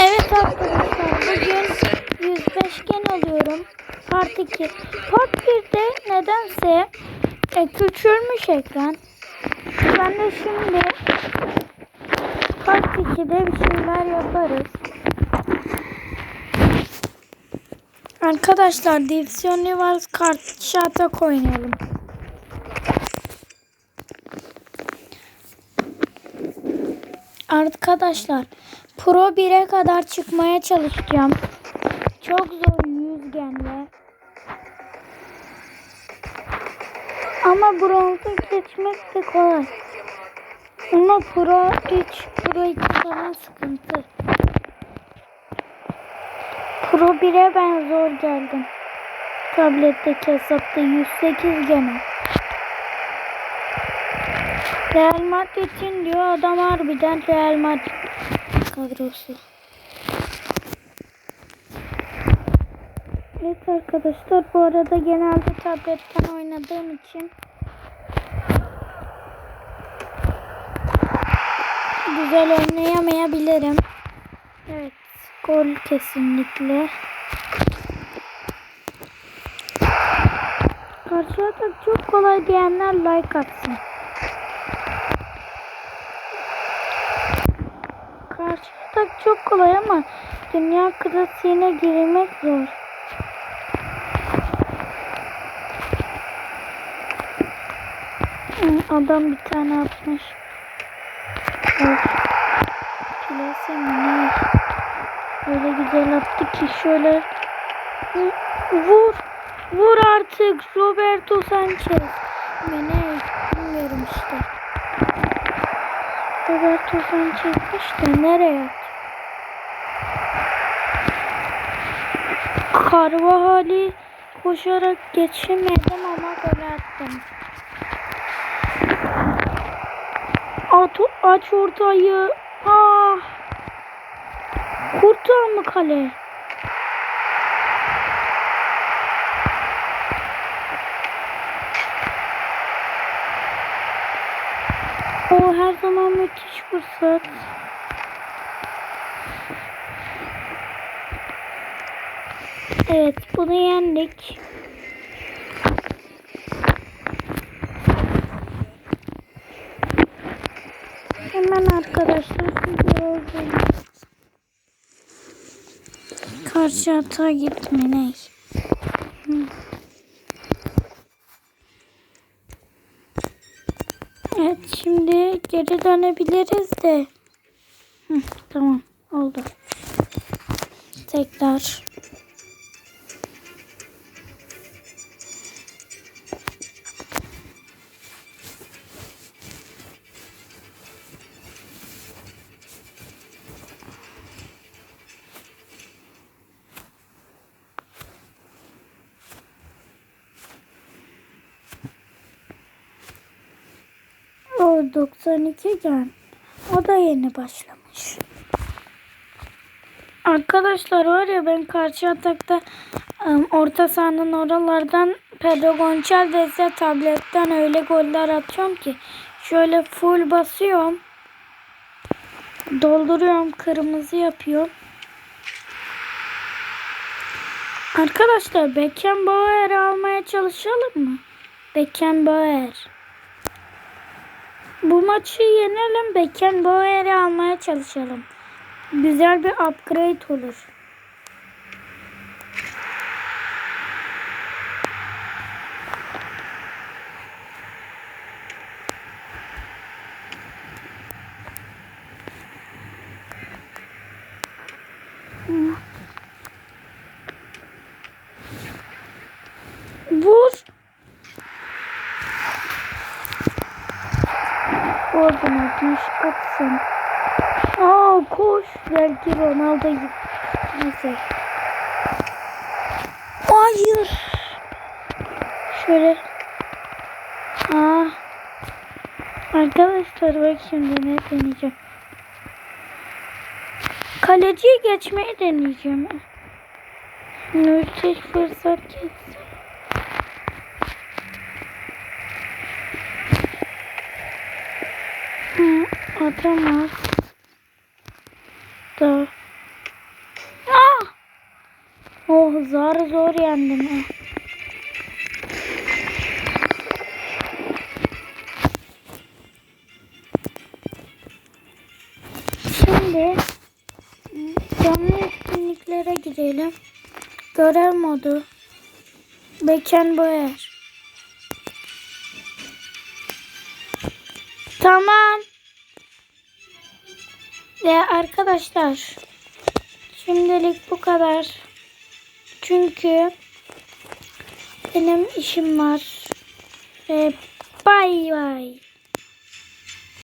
Evet arkadaşlar bugün 105 gen alıyorum. Part 2. Part 1'de nedense e, küçülmüş ekran. Ben de şimdi Part 2'de bir şeyler yaparız. Arkadaşlar Division Rivals kart şatak oynayalım. Arkadaşlar Pro 1'e kadar çıkmaya çalışacağım. Çok zor yüzgenle. Ama bronzu geçmek de kolay. Ama Pro 3, Pro 2 falan sıkıntı. Pro 1'e ben zor geldim. Tabletteki hesapta 108 gene. Real Madrid'in diyor adam harbiden Real Madrid kadrosu. Evet arkadaşlar bu arada genelde tabletten oynadığım için güzel oynayamayabilirim. Evet gol kesinlikle. Karşı atak çok kolay diyenler like atsın. Karşı atak çok kolay ama dünya klasiğine girmek zor. Adam bir tane atmış. Klasi mi? Öyle güzel attı ki şöyle vur vur artık Roberto Sanchez mi ne bilmiyorum işte. Roberto Sanchez işte nereye attı? Carvajal'i koşarak geçemedim ama gol attım. At, aç ortayı. Ah. Kurtar mı kale? O her zaman müthiş fırsat. Evet bunu yendik. Hemen arkadaşlar oldu. Karşı hata gitme ne? Hı. Evet şimdi geri dönebiliriz de. Hı, tamam oldu. Tekrar. 92 gen. O da yeni başlamış. Arkadaşlar var ya ben karşı atakta ım, orta sahanın oralardan Pedro Gonçalves'e tabletten öyle goller atıyorum ki şöyle full basıyorum. Dolduruyorum kırmızı yapıyorum. Arkadaşlar Beckenbauer'i almaya çalışalım mı? Beckenbauer. Bu maçı yenelim. Beckenbauer'i almaya çalışalım. Güzel bir upgrade olur. Vur. Oradan atmış atsın. Aa koş. Belki Ronaldo gibi. Neyse. Hayır. Şöyle. Aa. Arkadaşlar bak şimdi ne deneyeceğim. Kaleciyi geçmeyi deneyeceğim. Müthiş fırsat geçti. Adıramaz. Da. Ah! Oh zar zor yendim. Ah. Şimdi canlı etkinliklere girelim. Görev modu. Beken boyar. Tamam. Ve arkadaşlar şimdilik bu kadar. Çünkü benim işim var. Ve bay bay.